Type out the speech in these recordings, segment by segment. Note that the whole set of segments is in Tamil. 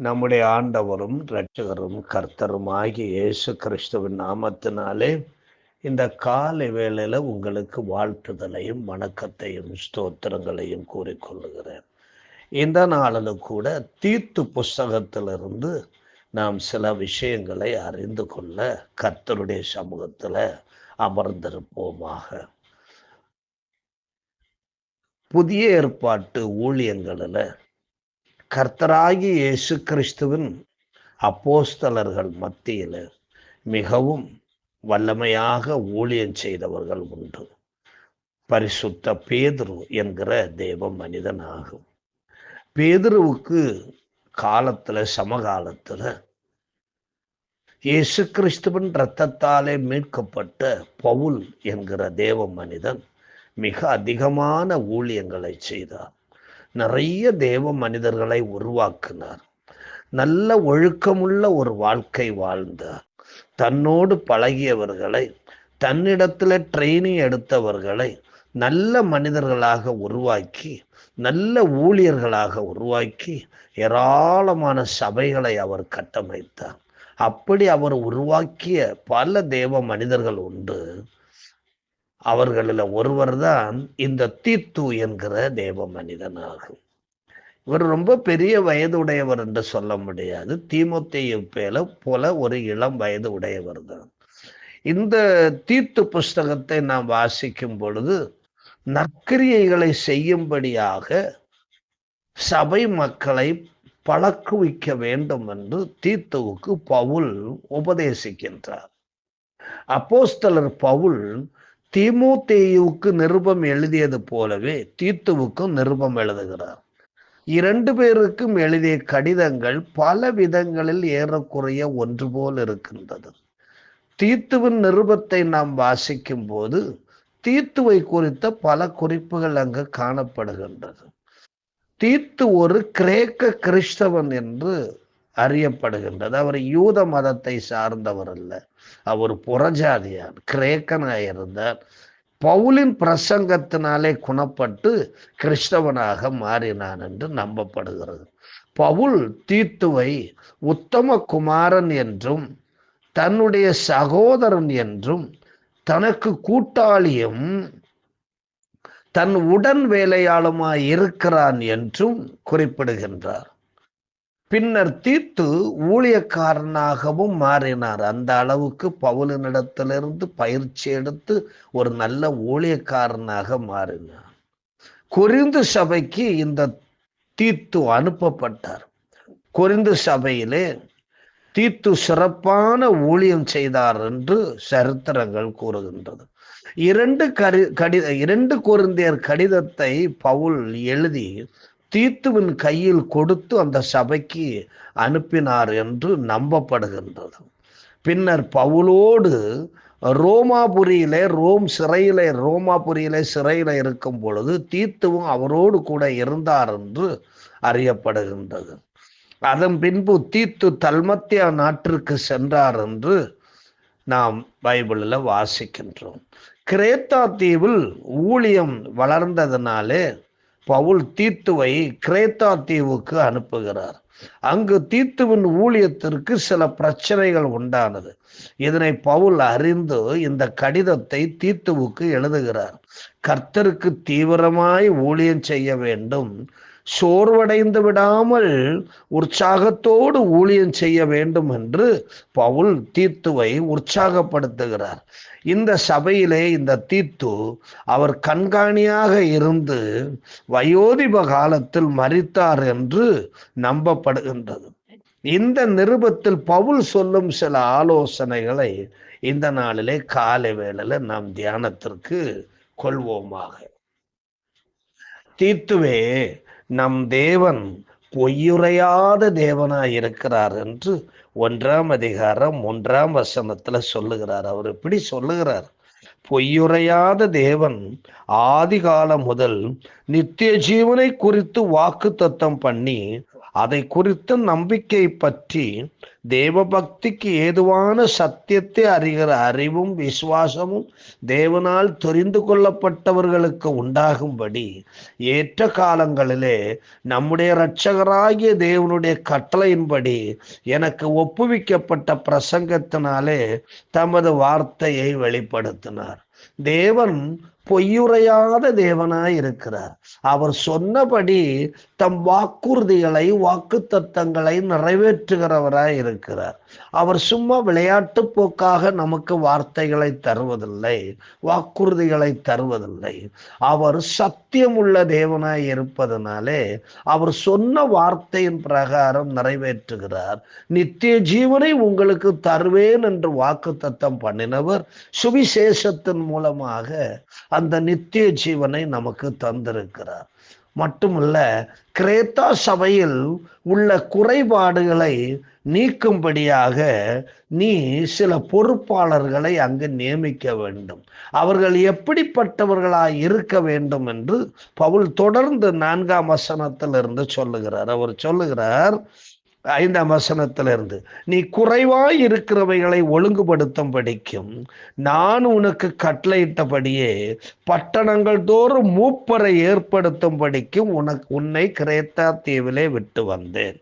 நம்முடைய ஆண்டவரும் இரட்சகரும் கர்த்தரும் ஆகிய இயேசு கிறிஸ்துவின் நாமத்தினாலே இந்த காலை வேளையில் உங்களுக்கு வாழ்த்துதலையும் வணக்கத்தையும் ஸ்தோத்திரங்களையும் கூறிக்கொள்ளுகிறேன் இந்த நாளில் கூட தீர்த்து புஸ்தகத்திலிருந்து நாம் சில விஷயங்களை அறிந்து கொள்ள கர்த்தருடைய சமூகத்தில் அமர்ந்திருப்போமாக. புதிய ஏற்பாட்டு ஊழியங்களில் கர்த்தராகி இயேசு கிறிஸ்துவின் அப்போஸ்தலர்கள் மத்தியில் மிகவும் வல்லமையாக ஊழியம் செய்தவர்கள் உண்டு. பரிசுத்த பேதுரு என்கிற தேவ மனிதன் ஆகும் பேதுருவுக்கு காலத்துல சமகாலத்துல இயேசு கிறிஸ்துவின் இரத்தத்தாலே மீட்கப்பட்ட பவுல் என்கிற தேவ மனிதன் மிக அதிகமான ஊழியங்களை செய்தார். நிறைய தேவ மனிதர்களை உருவாக்கினார். நல்ல ஒழுக்கமுள்ள ஒரு வாழ்க்கை வாழ்ந்தார். தன்னோடு பழகியவர்களை தன்னிடத்துல ட்ரைனிங் எடுத்தவர்களை நல்ல மனிதர்களாக உருவாக்கி நல்ல ஊழியர்களாக உருவாக்கி ஏராளமான சபைகளை அவர் கட்டமைத்தார். அப்படி அவர் உருவாக்கிய பல தேவ மனிதர்கள் உண்டு. அவர்களில் ஒருவர் தான் இந்த தீத்து என்கிற தேவ மனிதன் ஆகும் இவர் ரொம்ப பெரிய வயது உடையவர் என்று சொல்ல முடியாது. தீமுத்தையை பேல போல ஒரு இளம் வயது உடையவர் தான். இந்த தீத்து புஸ்தகத்தை நாம் வாசிக்கும் பொழுது நற்கிரியைகளை செய்யும்படியாக சபை மக்களை பழக்குவிக்க வேண்டும் என்று தீத்துவுக்கு பவுல் உபதேசிக்கின்றார். அப்போஸ்தலர் பவுல் திமுதேயுவுக்கு நிருபம் எழுதியது போலவே தீத்துவுக்கும் நிருபம் எழுதுகிறார். இரண்டு பேருக்கும் எழுதிய கடிதங்கள் பல விதங்களில் ஏறக்குறைய ஒன்று போல் இருக்கின்றது. தீத்துவின் நிருபத்தை நாம் வாசிக்கும் போது தீத்துவை குறித்த பல குறிப்புகள் அங்கு காணப்படுகின்றது. தீத்து ஒரு கிரேக்க கிறிஸ்தவன் என்று அறியப்படுகின்றது. அவர் யூத மதத்தை சார்ந்தவர் அல்ல. அவர் புறஜாதியார் கிரேக்கனாக இருந்தார் பவுலின் பிரசங்கத்தினாலே குணப்பட்டு கிறிஸ்தவனாக மாறினான் என்று நம்பப்படுகிறது. பவுல் தீத்துவை உத்தம குமாரன் என்றும் தன்னுடைய சகோதரன் என்றும் தனக்கு கூட்டாளியும் தன் உடன் வேலையாளுமாய் இருக்கிறான் என்றும் குறிப்பிடுகின்றார். பின்னர் தீத்து ஊழியக்காரனாகவும் மாறினார். அந்த அளவுக்கு பவுலினிடத்திலிருந்து பயிற்சி எடுத்து ஒரு நல்ல ஊழியக்காரனாக மாறினார். குறிந்து சபைக்கு இந்த தீத்து அனுப்பப்பட்டார். குறிந்து சபையிலே தீத்து சிறப்பான ஊழியம் செய்தார் என்று சரித்திரங்கள் கூறுகின்றது. இரண்டு கடி கடித இரண்டு குருந்தியர் கடிதத்தை பவுல் எழுதி தீத்துவின் கையில் கொடுத்து அந்த சபைக்கு அனுப்பினார் என்று நம்பப்படுகின்றது. பின்னர் பவுலோடு ரோமாபுரியிலே ரோம் சிறையிலே ரோமாபுரியிலே சிறையில இருக்கும் பொழுது தீத்துவும் அவரோடு கூட இருந்தார் என்று அறியப்படுகின்றது. அதன் பின்பு தீத்து தல்மத்தியா நாட்டிற்கு சென்றார் என்று நாம் பைபிளில் வாசிக்கின்றோம். கிரேத்தா தீவில் ஊழியம் வளர்ந்ததினாலே பவுல் தீத்துவை கிரேத்தா தீவுக்கு அனுப்புகிறார். அங்கு தீத்துவின் ஊழியத்திற்கு சில பிரச்சனைகள் உண்டானது. இதனை பவுல் அறிந்து இந்த கடிதத்தை தீத்துவுக்கு எழுதுகிறார். கர்த்தருக்கு தீவிரமாய் ஊழியம் செய்ய வேண்டும். சோர்வடைந்து விடாமல் உற்சாகத்தோடு ஊழியம் செய்ய வேண்டும் என்று பவுல் தீத்துவை உற்சாகப்படுத்துகிறார். இந்த சபையிலே இந்த தீத்து அவர் கண்காணியாக இருந்து வயோதிப காலத்தில் மறித்தார் என்று நம்பப்படுகின்றது. இந்த நிருபத்தில் பவுல் சொல்லும் சில ஆலோசனைகளை இந்த நாளிலே காலை வேளையில் நாம் தியானத்திற்கு கொள்வோமாக. தீத்துவே நம் தேவன் பொய்யுரையாத தேவனாய் இருக்கிறார் என்று ஒன்றாம் அதிகாரம் ஒன்றாம் வசனத்துல சொல்லுகிறார். அவர் எப்படி சொல்லுகிறார். பொய்யுரையாத தேவன் ஆதி காலம் முதல் நித்திய ஜீவனை குறித்து வாக்கு தத்தம் பண்ணி அதை குறித்த நம்பிக்கை பற்றி தேவபக்திக்கு ஏதுவான சத்தியத்தை அறிகிற அறிவும் விசுவாசமும் தேவனால் தெரிந்து கொள்ளப்பட்டவர்களுக்கு உண்டாகும்படி ஏற்ற காலங்களிலே நம்முடைய இரட்சகராகிய தேவனுடைய கட்டளையின்படி எனக்கு ஒப்புவிக்கப்பட்ட பிரசங்கத்தினாலே தமது வார்த்தையை வெளிப்படுத்தினார். தேவன் பொய்யுரையாத தேவனாய் இருக்கிறார். அவர் சொன்னபடி தம் வாக்குறுதிகளை வாக்கு தத்தங்களை நிறைவேற்றுகிறவராய் இருக்கிறார். அவர் சும்மா விளையாட்டு போக்காக நமக்கு வார்த்தைகளை தருவதில்லை வாக்குறுதிகளை தருவதில்லை. அவர் சத்தியமுள்ள தேவனாய் இருப்பதனாலே அவர் சொன்ன வார்த்தையின் பிரகாரம் நிறைவேற்றுகிறார். நித்திய ஜீவனை உங்களுக்கு தருவேன் என்று வாக்கு தத்தம் பண்ணினவர் சுவிசேஷத்தின் மூலமாக அந்த நித்திய ஜீவனை நமக்கு தந்திருக்கிறார். மட்டுமல்ல கிரேத்தா சபையில் உள்ள குறைபாடுகளை நீக்கும்படியாக நீ சில பொறுப்பாளர்களை அங்கு நியமிக்க வேண்டும். அவர்கள் எப்படிப்பட்டவர்களாய் இருக்க வேண்டும் என்று பவுல் தொடர்ந்து நான்காம் வசனத்திலிருந்து சொல்லுகிறார். அவர் சொல்லுகிறார் ஐந்தாம் வசனத்திலிருந்து நீ குறைவாய் இருக்கிறவைகளை ஒழுங்குபடுத்தும் படிக்கும் நான் உனக்கு கட்டளையிட்டபடியே பட்டணங்கள் தோறும் மூப்பரை ஏற்படுத்தும் படிக்கும் உனக்கு உன்னை கிரேத்தா தீவிலே விட்டு வந்தேன்.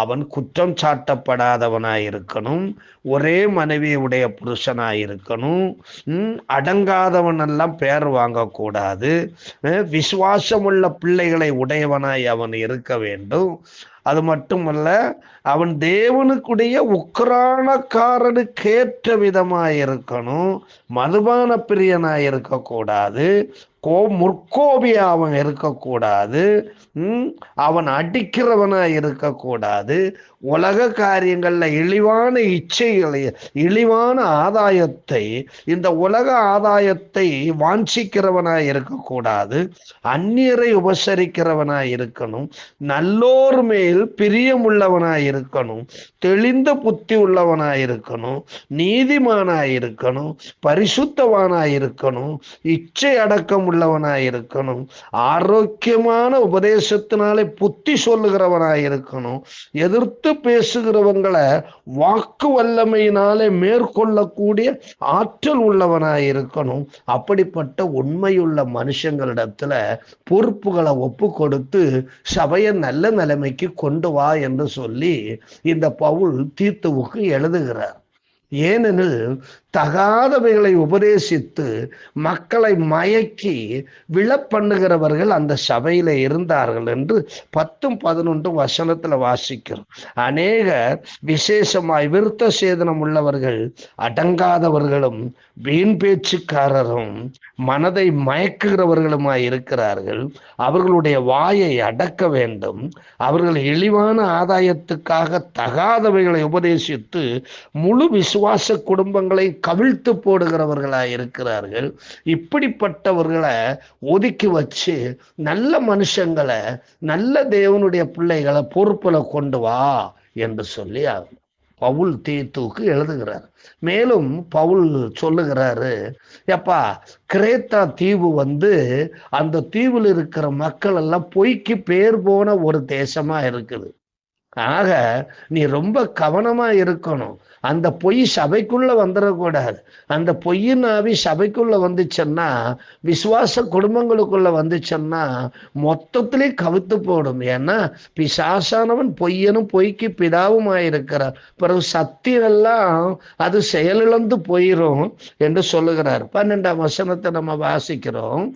அவன் குற்றம் சாட்டப்படாதவனாயிருக்கணும் ஒரே மனைவியுடைய புருஷனாயிருக்கணும் புருஷனாய் இருக்கணும் உம், அடங்காதவன் எல்லாம் பேர் வாங்கக்கூடாது விசுவாசமுள்ள பிள்ளைகளை உடையவனாய் அவன் இருக்க வேண்டும் அது மட்டுமல்ல அவன் தேவனுக்குடைய உக்ரானக்காரனுக்கேற்ற விதமாயிருக்கணும் மதுபான பிரியனாய் இருக்கக்கூடாது கோ முற்கோபியா அவன் இருக்கக்கூடாது அவன் அடிக்கிறவனா இருக்கக்கூடாது. உலக காரியங்கள்ல இழிவான இச்சைகளை இழிவான ஆதாயத்தை இந்த உலக ஆதாயத்தை வாஞ்சிக்கிறவனாய் இருக்கக்கூடாது. அந்நியரை உபசரிக்கிறவனாய் இருக்கணும். நல்லோர் மேல் பிரியமுள்ளவனாய் இருக்கணும். தெளிந்த புத்தி உள்ளவனாய் இருக்கணும். நீதிமானாய் இருக்கணும். பரிசுத்தவானாய் இருக்கணும். இச்சை அடக்கம் உள்ளவனாய் இருக்கணும் ஆரோக்கியமான உபதேசத்தினாலே புத்தி சொல்லுகிறவனாய் இருக்கணும் எதிர்த்து பேசுகிறவங்களை வாக்கு வல்லமையினாலே மேற்கொள்ளக்கூடிய ஆற்றல் உள்ளவனாய் இருக்கணும் அப்படிப்பட்ட உண்மையுள்ள மனுஷங்களிடத்துல பொறுப்புகளை ஒப்பு கொடுத்து சபையை நல்ல நிலைமைக்கு கொண்டு வா என்று சொல்லி இந்த பவுல் தீத்துவுக்கு எழுதுகிறார். ஏனெனில் தகாதவைகளை உபதேசித்து மக்களை மயக்கி விழப்பண்ணுகிறவர்கள் அந்த சபையில இருந்தார்கள் என்று பத்தும் பதினொன்றும் வசனத்துல வாசிக்கிறோம். அநேகர் விசேஷமாய் விருத்த சேதனம் உள்ளவர்கள் அடங்காதவர்களும் வீண் பேச்சுக்காரரும் மனதை மயக்குகிறவர்களுமாய் இருக்கிறார்கள். அவர்களுடைய வாயை அடக்க வேண்டும். அவர்கள் இழிவான ஆதாயத்துக்காக தகாதவைகளை உபதேசித்து முழு விசுவாச குடும்பங்களை கவிழ்த்து போடுகிறவர்களாய் இருக்கிறார்கள். இப்படிப்பட்டவர்களை ஒதுக்கி வச்சு நல்ல மனுஷங்களை நல்ல தேவனுடைய பிள்ளைகளை பொறுப்பில் கொண்டு வா என்று சொல்லி பவுல் தீத்துவுக்கு எழுதுகிறார். மேலும் பவுல் சொல்லுகிறாரு எப்பா கிரேத்தா தீவு வந்து அந்த தீவில் இருக்கிற மக்கள் எல்லாம் பொய்க்கு பேர் போன ஒரு தேசமா இருக்குது. ஆக நீ ரொம்ப கவனமா இருக்கணும். அந்த பொய் சபைக்குள்ள வந்துடக்கூடாது. அந்த பொய்யின் ஆவி சபைக்குள்ள வந்துச்சுன்னா விசுவாச குடும்பங்களுக்குள்ள வந்துச்சுன்னா மொத்தத்திலே கவித்து போடும். ஏன்னா பிசாசானவன் பொய்யனும் பொய்க்கு பிதாவுமாயிருக்கிறார். பிறகு சத்தியம் எல்லாம் அது செயலிழந்து போயிரும் என்று சொல்லுகிறார். பன்னெண்டாம் வசனத்தை நம்ம வாசிக்கிறோம்.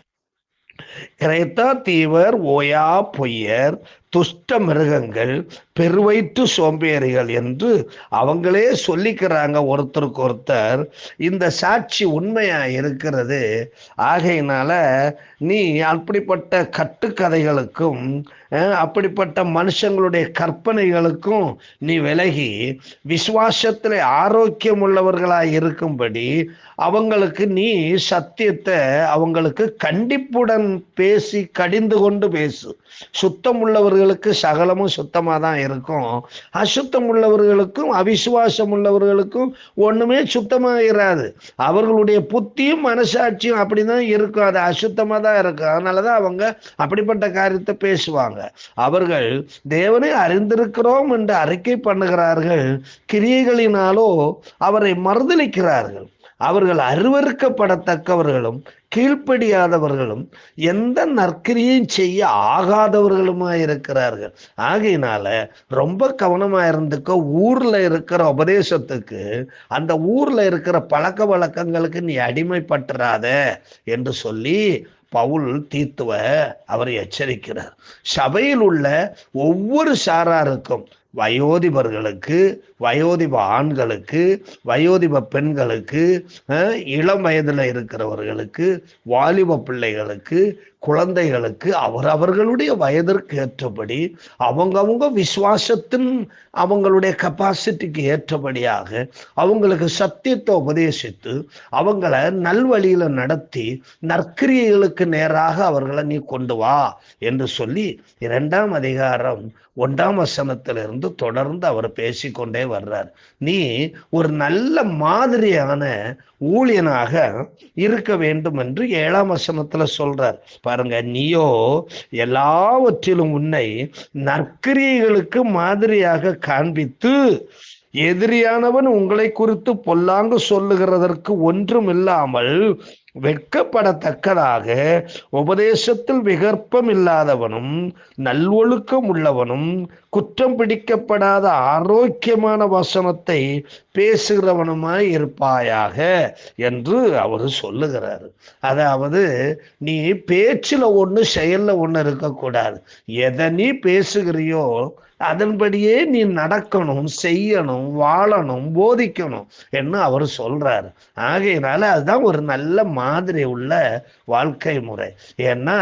கிரேத்தா தீவர் ஓயா பொய்யர் துஷ்ட மிருகங்கள் பெருவயிற்று சோம்பேறிகள் என்று அவங்களே சொல்லிக்கிறாங்க ஒருத்தருக்கு ஒருத்தர். இந்த சாட்சி உண்மையா இருக்கிறது? ஆகையினால நீ அப்படிப்பட்ட கட்டுக்கதைகளுக்கும் அப்படிப்பட்ட மனுஷங்களுடைய கற்பனைகளுக்கும் நீ விலகி விசுவாசத்தில் ஆரோக்கியம் உள்ளவர்களாக இருக்கும்படி அவங்களுக்கு நீ சத்தியத்தை அவங்களுக்கு கண்டிப்புடன் பேசி கடிந்து கொண்டு பேசு. சுத்தம் உள்ளவர்களுக்கு சகலமும் சுத்தமாக தான் இருக்கும். அசுத்தம் உள்ளவர்களுக்கும் அவிசுவாசம் உள்ளவர்களுக்கும் ஒண்ணுமே சுத்தமாக இராது அவர்களுடைய புத்தியும் மனசாட்சியும் அப்படிதான் இருக்கும். அது அசுத்தமாக தான் இருக்கும். அதனால தான் அவங்க அப்படிப்பட்ட காரியத்தை பேசுவாங்க. அவர்கள் தேவனை அறிந்திருக்கிறோம் என்று அறிக்கை பண்ணுகிறார்கள். கிரியைகளினாலோ அவரை மறுதளிக்கிறார்கள் அவர்கள் அருவறுக்கப்படத்தக்கவர்களும் கீழ்ப்படியாதவர்களும் எந்த நற்கிரியும் செய்ய ஆகாதவர்களுமா இருக்கிறார்கள். ஆகையினால ரொம்ப கவனமா இருந்துக்க ஊர்ல இருக்கிற உபதேசத்துக்கு அந்த ஊர்ல இருக்கிற பழக்க வழக்கங்களுக்கு நீ அடிமைப்பட்டுறாத என்று சொல்லி பவுல் தீத்துவ அவர் எச்சரிக்கிறார். சபையில் உள்ள ஒவ்வொரு சாராருக்கும் வயோதிபர்களுக்கு வயோதிப ஆண்களுக்கு வயோதிப பெண்களுக்கு இளம் வயதில் இருக்கிறவர்களுக்கு வாலிப பிள்ளைகளுக்கு குழந்தைகளுக்கு அவர் அவர்களுடைய வயதிற்கு ஏற்றபடி அவங்கவுங்க விசுவாசத்தின் அவங்களுடைய கெப்பாசிட்டிக்கு ஏற்றபடியாக அவங்களுக்கு சத்தியத்தை உபதேசித்து அவங்கள நல்வழியில நடத்தி நற்கிரியைகளுக்கு நேராக அவர்களை நீ கொண்டு வா என்று சொல்லி இரண்டாம் அதிகாரம் ஒன்றாம் வசனத்திலிருந்து தொடர்ந்து அவர் பேசிக்கொண்டே வர்றார். நீ ஒரு நல்ல மாதிரியான ஊழியனாக இருக்க வேண்டும் என்று ஏழாம் வசனத்துல சொல்றார். பாருங்க நீயோ எல்லாவற்றிலும் உன்னை நற்கிரியைகளுக்கு மாதிரியாக காண்பித்து எதிரியானவன் உங்களை குறித்து பொல்லாங்கு சொல்லுகிறதற்கு ஒன்றும் இல்லாமல் வெட்கப்படத்தக்கதாக உபதேசத்தில் விகற்பம் இல்லாதவனும் நல்வொழுக்கம் உள்ளவனும் குற்றம் பிடிக்கப்படாத ஆரோக்கியமான வசனத்தை பேசுகிறவனுமாய் இருப்பாயாக என்று அவர் சொல்லுகிறார். அதாவது நீ பேச்சுல ஒண்ணு செயல்ல ஒண்ணு இருக்கக்கூடாது. எதை நீ பேசுகிறியோ அதன்படியே நீ நடக்கணும் செய்யணும் வாழணும் போதிக்கணும் என்று அவர் சொல்றாரு. ஆகையினால அதுதான் ஒரு நல்ல மாதிரி உள்ள வாழ்க்கை முறை. ஏன்னா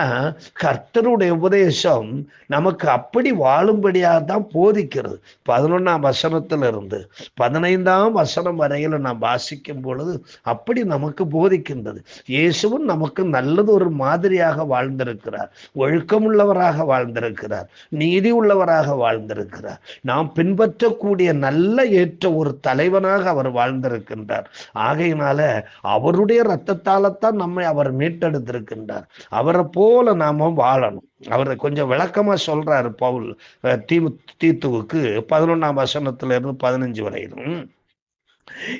கர்த்தருடைய உபதேசம் நமக்கு அப்படி வாழும்படியாக தான் போதிக்கிறது. பதினொன்னாம் வசனத்திலிருந்து பதினைந்தாம் வசனம் வரையில நாம் வாசிக்கும் பொழுது அப்படி நமக்கு போதிக்கின்றது. இயேசுவும் நமக்கு நல்லது ஒரு மாதிரியாக வாழ்ந்திருக்கிறார். ஒழுக்கமுள்ளவராக வாழ்ந்திருக்கிறார். நீதி உள்ளவராக வாழ்ந்திருக்கிறார். நாம் பின்பற்றக்கூடிய நல்ல ஏற்ற ஒரு தலைவனாக அவர் வாழ்ந்திருக்கின்றார். ஆகையினால அவருடைய இரத்தத்தால்தான் நம்மை அவர் மீட்டெடுத்திருக்கின்றார். அவரை போல நாம வாழணும். அவரை கொஞ்சம் விளக்கமா சொல்றாரு பவுல் தீ தீத்துவுக்கு பதினொன்னாம் வசனத்துல இருந்து பதினஞ்சு வரையிலும்.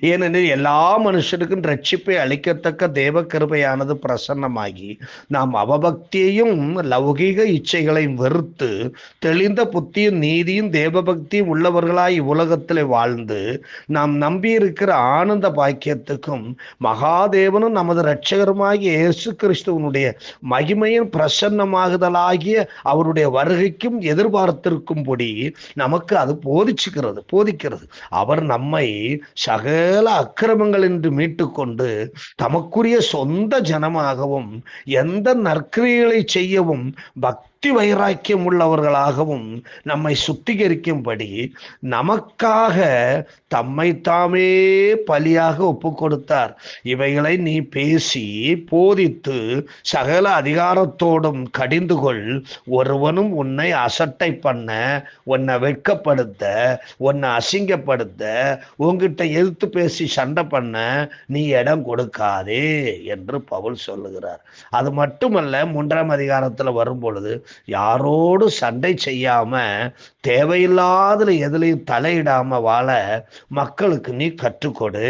ஏனெனில் எல்லா மனுஷருக்கும் ரட்சிப்பை அளிக்கத்தக்க தேவ கிருபையானது பிரசன்னமாகி நாம் அவபக்தியையும் லௌகீக இச்சைகளையும் வெறுத்து தெளிந்த புத்தியும் நீதியும் தேவபக்தியும் உள்ளவர்களாய் உலகத்தில் வாழ்ந்து நாம் நம்பியிருக்கிற ஆனந்த பாக்கியத்துக்கும் மகாதேவனும் நமது இரட்சகருமாகிய இயேசு கிறிஸ்துவனுடைய மகிமையின் பிரசன்னமாகுதலாகிய அவருடைய வருகைக்கும் எதிர்பார்த்திருக்கும்படி நமக்கு அது போதிச்சுக்கிறது போதிக்கிறது. அவர் நம்மை சகல அக்கிரமங்கள் என்று மீட்டுக்கொண்டு தமக்குரிய சொந்த ஜனமாகவும் எந்த நற்கிரியைகளை செய்யவும் பக்தி வைராக்கியம் உள்ளவர்களாகவும் நம்மை சுத்திகரிக்கும்படி நமக்காக தம்மை தாமே பலியாக ஒப்பு கொடுத்தார் இவைகளை நீ பேசி போதித்து சகல அதிகாரத்தோடும் கடிந்து கொள். ஒருவனும் உன்னை அசட்டை பண்ண உன்னை வெட்கப்படுத்த உன்னை அசிங்கப்படுத்த உங்ககிட்ட எதிர்த்து பேசி சண்டை பண்ண நீ இடம் கொடுக்காதே என்று பவுல் சொல்லுகிறார். அது மட்டுமல்ல மூன்றாம் அதிகாரத்துல வரும் பொழுது யாரோடு சண்டை செய்யாம தேவையில்லாதல எதுலையும் தலையிடாம வாழ மக்களுக்கு நீ கற்றுக்கொடு.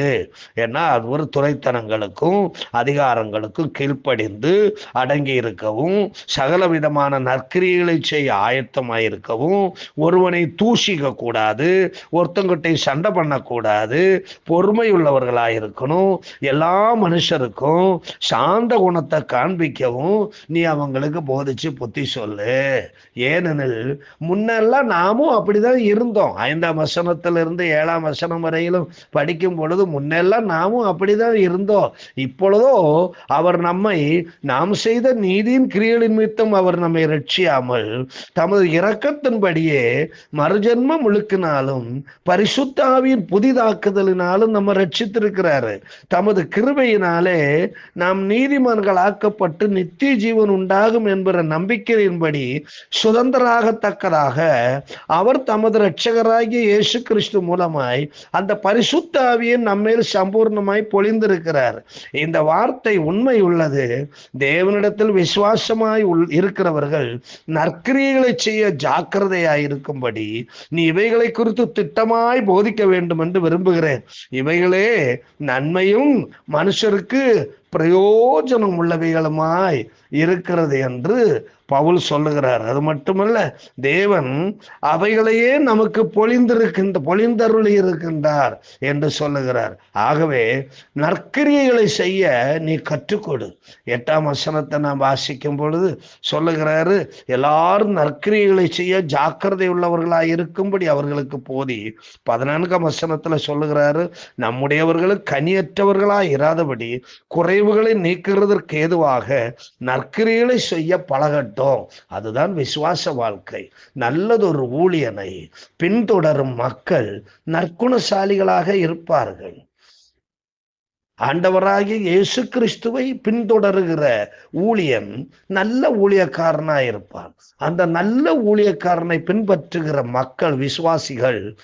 ஏன்னா அது ஒரு துறைத்தனங்களுக்கும் அதிகாரங்களுக்கும் கீழ்ப்படிந்து அடங்கி இருக்கவும் சகல விதமான நற்கிரிகளை செய்ய ஆயத்தமாயிருக்கவும் ஒருவனை தூஷிக்க கூடாது ஒருத்தங்கிட்ட சண்டை பண்ணக்கூடாது பொறுமை உள்ளவர்களாக இருக்கணும் எல்லா மனுஷருக்கும் சாந்த குணத்தை காண்பிக்கவும் நீ அவங்களுக்கு போதிச்சு புத்தி சொல்லு. சொல்லு. ஏனெனில் முன்னெல்லாம் நாமும் அப்படிதான் இருந்தோம். ஐந்தாம் வசனத்திலிருந்து ஏழாம் வசனம் வரையிலும் படிக்கும் பொழுது முன்னெல்லாம் நாமும் அப்படிதான் இருந்தோம். இப்பொழுதோ அவர் நம்மை நாம் செய்த நீதியின் கிரியல் நிமித்தம் அவர் நம்மை ரட்சியாமல் தமது இரக்கத்தின்படியே மறுஜன்மம் முழுக்கினாலும் பரிசுத்தாவியின் புதிதாக்குதலினாலும் நம்ம ரட்சித்திருக்கிறாரு தமது கிருபையினாலே நாம் நீதிமான்கள் ஆக்கப்பட்டு நித்திய ஜீவன் உண்டாகும் என்கிற நம்பிக்கையின் செய்யும்படி சுதந்திராகத்தக்கதாக அவர் தமது இரட்சகராகிய இயேசு கிறிஸ்து மூலமாய் அந்த பரிசுத்தாவியை நம்மேல் சம்பூர்ணமாய் பொழிந்திருக்கிறார். இந்த வார்த்தை உண்மை உள்ளது. தேவனிடத்தில் விசுவாசமாய் உள் இருக்கிறவர்கள் நற்கிரியைகளை செய்ய ஜாக்கிரதையாய் இருக்கும்படி நீ இவைகளை குறித்து திட்டமாய் போதிக்க வேண்டும் என்று விரும்புகிறேன். இவைகளே நன்மையும் மனுஷருக்கு பிரயோஜனம் உள்ளவைகளுமாய் இருக்கிறது என்று பவுல் சொல்லுகிறார். அது மட்டுமல்ல தேவன் அவைகளையே நமக்கு பொழிந்திருக்கின்ற பொழிந்தருளி இருக்கின்றார் என்று சொல்லுகிறார். ஆகவே நற்கிரியைகளை செய்ய நீ கற்றுக்கொடு. எட்டாம் வசனத்தை நாம் வாசிக்கும் பொழுது சொல்லுகிறாரு எல்லாரும் நற்கிரியைகளை செய்ய ஜாக்கிரதை உள்ளவர்களாக இருக்கும்படி அவர்களுக்கு போதி. பதினான்காம் வசனத்தில் சொல்லுகிறாரு நம்முடையவர்களும் கனியற்றவர்களாக இராதபடி குறை குறைவுகளை நீக்கிறதற்கு ஏதுவாக நற்கிரிகளை செய்ய பழகட்டும். அதுதான் விசுவாச வாழ்க்கை. நல்லதொரு ஊழியனை பின்தொடரும் மக்கள் நற்குணசாலிகளாக இருப்பார்கள். ஆண்டவராகிய இயேசு கிறிஸ்துவை பின்தொடருகிற ஊழியன் நல்ல ஊழியக்காரனாய் இருப்பான் அந்த நல்ல ஊழியக்காரனை பின்பற்றுகிற மக்கள் விசுவாசிகள்